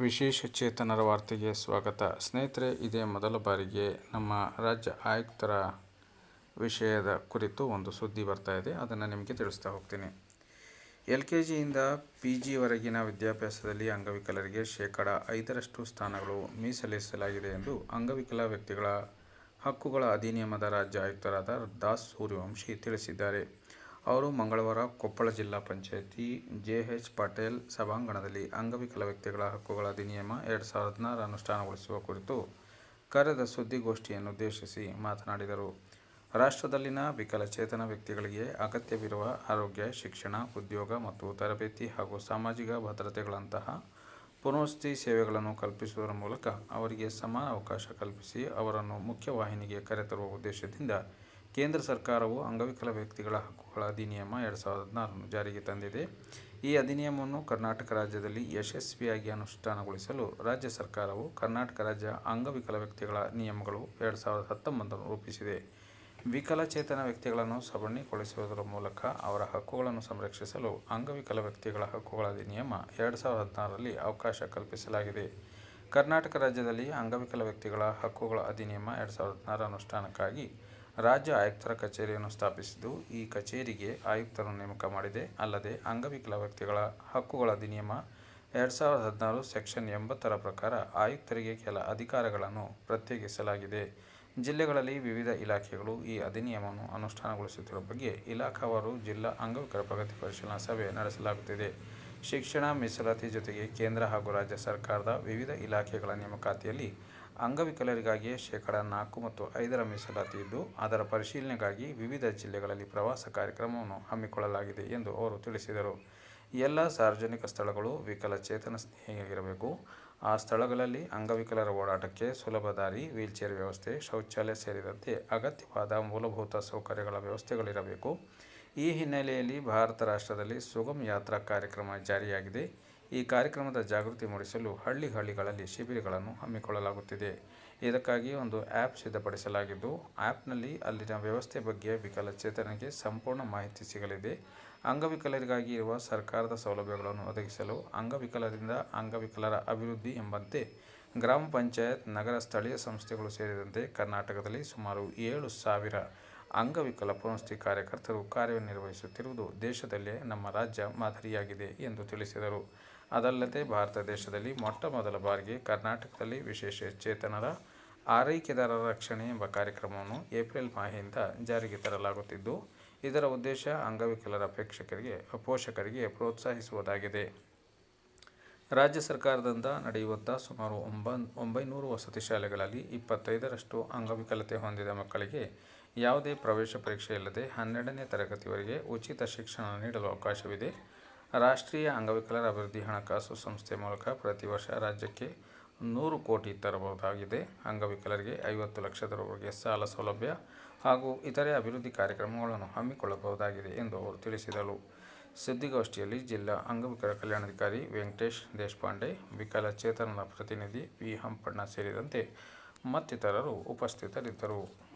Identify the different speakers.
Speaker 1: ವಿಶೇಷ ಚೇತನರ ವಾರ್ತೆಗೆ ಸ್ವಾಗತ. ಸ್ನೇಹಿತರೆ, ಇದೇ ಮೊದಲ ಬಾರಿಗೆ ನಮ್ಮ ರಾಜ್ಯ ಆಯುಕ್ತರ ವಿಷಯದ ಕುರಿತು ಒಂದು ಸುದ್ದಿ ಬರ್ತಾ ಇದೆ. ಅದನ್ನು ನಿಮಗೆ ತಿಳಿಸ್ತಾ ಹೋಗ್ತೀನಿ. ಎಲ್ ಕೆ ಜಿಯಿಂದ ಪಿ ಜಿವರೆಗಿನ ವಿದ್ಯಾಭ್ಯಾಸದಲ್ಲಿ ಅಂಗವಿಕಲರಿಗೆ ಶೇಕಡ ಐದರಷ್ಟು ಸ್ಥಾನಗಳು ಮೀಸಲಿಸಲಾಗಿದೆ ಎಂದು ಅಂಗವಿಕಲ ವ್ಯಕ್ತಿಗಳ ಹಕ್ಕುಗಳ ಅಧಿನಿಯಮದ ರಾಜ್ಯ ಆಯುಕ್ತರಾದ ದಾಸ್ ಸೂರ್ಯವಂಶಿ ತಿಳಿಸಿದ್ದಾರೆ. ಅವರು ಮಂಗಳವಾರ ಕೊಪ್ಪಳ ಜಿಲ್ಲಾ ಪಂಚಾಯಿತಿ ಜೆಎಚ್ ಪಟೇಲ್ ಸಭಾಂಗಣದಲ್ಲಿ ಅಂಗವಿಕಲ ವ್ಯಕ್ತಿಗಳ ಹಕ್ಕುಗಳ ಅಧಿನಿಯಮ ಎರಡು ಸಾವಿರದ ಹದಿನಾರು ಅನುಷ್ಠಾನಗೊಳಿಸುವ ಕುರಿತು ಕರೆದ ಸುದ್ದಿಗೋಷ್ಠಿಯನ್ನುದ್ದೇಶಿಸಿ ಮಾತನಾಡಿದರು. ರಾಷ್ಟ್ರದಲ್ಲಿನ ವಿಕಲಚೇತನ ವ್ಯಕ್ತಿಗಳಿಗೆ ಅಗತ್ಯವಿರುವ ಆರೋಗ್ಯ, ಶಿಕ್ಷಣ, ಉದ್ಯೋಗ ಮತ್ತು ತರಬೇತಿ ಹಾಗೂ ಸಾಮಾಜಿಕ ಭದ್ರತೆಗಳಂತಹ ಪುನರ್ವಸತಿ ಸೇವೆಗಳನ್ನು ಕಲ್ಪಿಸುವುದರ ಮೂಲಕ ಅವರಿಗೆ ಸಮಾನ ಅವಕಾಶ ಕಲ್ಪಿಸಿ ಅವರನ್ನು ಮುಖ್ಯವಾಹಿನಿಗೆ ಕರೆತರುವ ಉದ್ದೇಶದಿಂದ ಕೇಂದ್ರ ಸರ್ಕಾರವು ಅಂಗವಿಕಲ ವ್ಯಕ್ತಿಗಳ ಹಕ್ಕುಗಳ ಅಧಿನಿಯಮ ಎರಡು ಸಾವಿರದ ಹದಿನಾರನ್ನು ಜಾರಿಗೆ ತಂದಿದೆ. ಈ ಅಧಿನಿಯಮವನ್ನು ಕರ್ನಾಟಕ ರಾಜ್ಯದಲ್ಲಿ ಯಶಸ್ವಿಯಾಗಿ ಅನುಷ್ಠಾನಗೊಳಿಸಲು ರಾಜ್ಯ ಸರ್ಕಾರವು ಕರ್ನಾಟಕ ರಾಜ್ಯ ಅಂಗವಿಕಲ ವ್ಯಕ್ತಿಗಳ ನಿಯಮಗಳು ಎರಡು ಸಾವಿರದ ಹತ್ತೊಂಬತ್ತನ್ನು ರೂಪಿಸಿದೆ. ವಿಕಲಚೇತನ ವ್ಯಕ್ತಿಗಳನ್ನು ಸಬಲೀಕರಿಸುವುದರ ಮೂಲಕ ಅವರ ಹಕ್ಕುಗಳನ್ನು ಸಂರಕ್ಷಿಸಲು ಅಂಗವಿಕಲ ವ್ಯಕ್ತಿಗಳ ಹಕ್ಕುಗಳ ಅಧಿನಿಯಮ ಎರಡು ಸಾವಿರದ ಹದಿನಾರರಲ್ಲಿ ಅವಕಾಶ ಕಲ್ಪಿಸಲಾಗಿದೆ. ಕರ್ನಾಟಕ ರಾಜ್ಯದಲ್ಲಿ ಅಂಗವಿಕಲ ವ್ಯಕ್ತಿಗಳ ಹಕ್ಕುಗಳ ಅಧಿನಿಯಮ ಎರಡು ಸಾವಿರದ ಹದಿನಾರ ಅನುಷ್ಠಾನಕ್ಕಾಗಿ ರಾಜ್ಯ ಆಯುಕ್ತರ ಕಚೇರಿಯನ್ನು ಸ್ಥಾಪಿಸಿದ್ದು, ಈ ಕಚೇರಿಗೆ ಆಯುಕ್ತರನ್ನು ನೇಮಕ ಮಾಡಿದೆ. ಅಲ್ಲದೆ ಅಂಗವಿಕಲ ವ್ಯಕ್ತಿಗಳ ಹಕ್ಕುಗಳ ಅಧಿನಿಯಮ ಎರಡು ಸಾವಿರದ ಹದಿನಾರು ಸೆಕ್ಷನ್ ಎಂಬತ್ತರ ಪ್ರಕಾರ ಆಯುಕ್ತರಿಗೆ ಕೆಲ ಅಧಿಕಾರಗಳನ್ನು ಪ್ರತ್ಯೇಕಿಸಲಾಗಿದೆ. ಜಿಲ್ಲೆಗಳಲ್ಲಿ ವಿವಿಧ ಇಲಾಖೆಗಳು ಈ ಅಧಿನಿಯಮವನ್ನು ಅನುಷ್ಠಾನಗೊಳಿಸುತ್ತಿರುವ ಬಗ್ಗೆ ಇಲಾಖಾವಾರು ಜಿಲ್ಲಾ ಅಂಗವಿಕಲ ಪ್ರಗತಿ ಪರಿಶೀಲನಾ ಸಭೆ ನಡೆಸಲಾಗುತ್ತಿದೆ. ಶಿಕ್ಷಣ, ಮೀಸಲಾತಿ ಜೊತೆಗೆ ಕೇಂದ್ರ ಹಾಗೂ ರಾಜ್ಯ ಸರ್ಕಾರದ ವಿವಿಧ ಇಲಾಖೆಗಳ ನೇಮಕಾತಿಯಲ್ಲಿ ಅಂಗವಿಕಲರಿಗಾಗಿಯೇ ಶೇಕಡ ನಾಲ್ಕು ಮತ್ತು ಐದರ ಮೀಸಲಾತಿ ಇದ್ದು, ಅದರ ಪರಿಶೀಲನೆಗಾಗಿ ವಿವಿಧ ಜಿಲ್ಲೆಗಳಲ್ಲಿ ಪ್ರವಾಸ ಕಾರ್ಯಕ್ರಮವನ್ನು ಹಮ್ಮಿಕೊಳ್ಳಲಾಗಿದೆ ಎಂದು ಅವರು ತಿಳಿಸಿದರು. ಎಲ್ಲ ಸಾರ್ವಜನಿಕ ಸ್ಥಳಗಳು ವಿಕಲಚೇತನ ಸ್ನೇಹಿಯಾಗಿರಬೇಕು ಆ ಸ್ಥಳಗಳಲ್ಲಿ ಅಂಗವಿಕಲರ ಓಡಾಟಕ್ಕೆ ಸುಲಭ ದಾರಿ, ವೀಲ್ಚೇರ್ ವ್ಯವಸ್ಥೆ, ಶೌಚಾಲಯ ಸೇರಿದಂತೆ ಅಗತ್ಯವಾದ ಮೂಲಭೂತ ಸೌಕರ್ಯಗಳ ವ್ಯವಸ್ಥೆಗಳಿರಬೇಕು. ಈ ಹಿನ್ನೆಲೆಯಲ್ಲಿ ಭಾರತ ರಾಷ್ಟ್ರದಲ್ಲಿ ಸುಗಮ ಯಾತ್ರಾ ಕಾರ್ಯಕ್ರಮ ಜಾರಿಯಾಗಿದೆ. ಈ ಕಾರ್ಯಕ್ರಮದ ಜಾಗೃತಿ ಮೂಡಿಸಲು ಹಳ್ಳಿ ಹಳ್ಳಿಗಳಲ್ಲಿ ಶಿಬಿರಗಳನ್ನು ಹಮ್ಮಿಕೊಳ್ಳಲಾಗುತ್ತಿದೆ. ಇದಕ್ಕಾಗಿ ಒಂದು ಆ್ಯಪ್ ಸಿದ್ಧಪಡಿಸಲಾಗಿದ್ದು ಆ್ಯಪ್ನಲ್ಲಿ ಅಲ್ಲಿನ ವ್ಯವಸ್ಥೆ ಬಗ್ಗೆ ವಿಕಲಚೇತನಿಗೆ ಸಂಪೂರ್ಣ ಮಾಹಿತಿ ಸಿಗಲಿದೆ. ಅಂಗವಿಕಲರಿಗಾಗಿ ಇರುವ ಸರ್ಕಾರದ ಸೌಲಭ್ಯಗಳನ್ನು ಒದಗಿಸಲು ಅಂಗವಿಕಲರಿಂದ ಅಂಗವಿಕಲರ ಅಭಿವೃದ್ಧಿ ಎಂಬಂತೆ ಗ್ರಾಮ ಪಂಚಾಯತ್, ನಗರ ಸ್ಥಳೀಯ ಸಂಸ್ಥೆಗಳು ಸೇರಿದಂತೆ ಕರ್ನಾಟಕದಲ್ಲಿ ಸುಮಾರು ಏಳು ಸಾವಿರ ಅಂಗವಿಕಲ ಪುನಸ್ತಿ ಕಾರ್ಯಕರ್ತರು ಕಾರ್ಯನಿರ್ವಹಿಸುತ್ತಿರುವುದು ದೇಶದಲ್ಲೇ ನಮ್ಮ ರಾಜ್ಯ ಮಾದರಿಯಾಗಿದೆ ಎಂದು ತಿಳಿಸಿದರು. ಅದಲ್ಲದೆ ಭಾರತ ದೇಶದಲ್ಲಿ ಮೊಟ್ಟ ಮೊದಲ ಬಾರಿಗೆ ಕರ್ನಾಟಕದಲ್ಲಿ ವಿಶೇಷ ಚೇತನರ ಆರೈಕೆದಾರರ ರಕ್ಷಣೆ ಎಂಬ ಕಾರ್ಯಕ್ರಮವನ್ನು ಏಪ್ರಿಲ್ ಮಾಹೆಯಿಂದ ಜಾರಿಗೆ ತರಲಾಗುತ್ತಿದ್ದು, ಇದರ ಉದ್ದೇಶ ಅಂಗವಿಕಲರ ಪ್ರೇಕ್ಷಕರಿಗೆ, ಪೋಷಕರಿಗೆ ಪ್ರೋತ್ಸಾಹಿಸುವುದಾಗಿದೆ. ರಾಜ್ಯ ಸರ್ಕಾರದಿಂದ ನಡೆಯುವಂಥ ಸುಮಾರು ಒಂಬ, ಒಂಬೈನೂರು ವಸತಿ ಶಾಲೆಗಳಲ್ಲಿ ಇಪ್ಪತ್ತೈದರಷ್ಟು ಅಂಗವಿಕಲತೆ ಹೊಂದಿದ ಮಕ್ಕಳಿಗೆ ಯಾವುದೇ ಪ್ರವೇಶ ಪರೀಕ್ಷೆ ಇಲ್ಲದೆ ಹನ್ನೆರಡನೇ ತರಗತಿವರೆಗೆ ಉಚಿತ ಶಿಕ್ಷಣ ನೀಡಲು ಅವಕಾಶವಿದೆ. ರಾಷ್ಟ್ರೀಯ ಅಂಗವಿಕಲರ ಅಭಿವೃದ್ಧಿ ಹಣಕಾಸು ಸಂಸ್ಥೆ ಮೂಲಕ ಪ್ರತಿ ವರ್ಷ ರಾಜ್ಯಕ್ಕೆ ನೂರು ಕೋಟಿ ತರಬಹುದಾಗಿದೆ. ಅಂಗವಿಕಲರಿಗೆ ಐವತ್ತು ಲಕ್ಷದವರೆಗೆ ಸಾಲ ಸೌಲಭ್ಯ ಹಾಗೂ ಇತರೆ ಅಭಿವೃದ್ಧಿ ಕಾರ್ಯಕ್ರಮಗಳನ್ನು ಹಮ್ಮಿಕೊಳ್ಳಬಹುದಾಗಿದೆ ಎಂದು ಅವರು ತಿಳಿಸಿದರು. ಸುದ್ದಿಗೋಷ್ಠಿಯಲ್ಲಿ ಜಿಲ್ಲಾ ಅಂಗವಿಕಲ ಕಲ್ಯಾಣಾಧಿಕಾರಿ ವೆಂಕಟೇಶ್ ದೇಶಪಾಂಡೆ ವಿಕಲಚೇತನರ ಪ್ರತಿನಿಧಿ ವಿ ಹಂಪಣ್ಣ ಸೇರಿದಂತೆ ಮತ್ತಿತರರು ಉಪಸ್ಥಿತರಿದ್ದರು.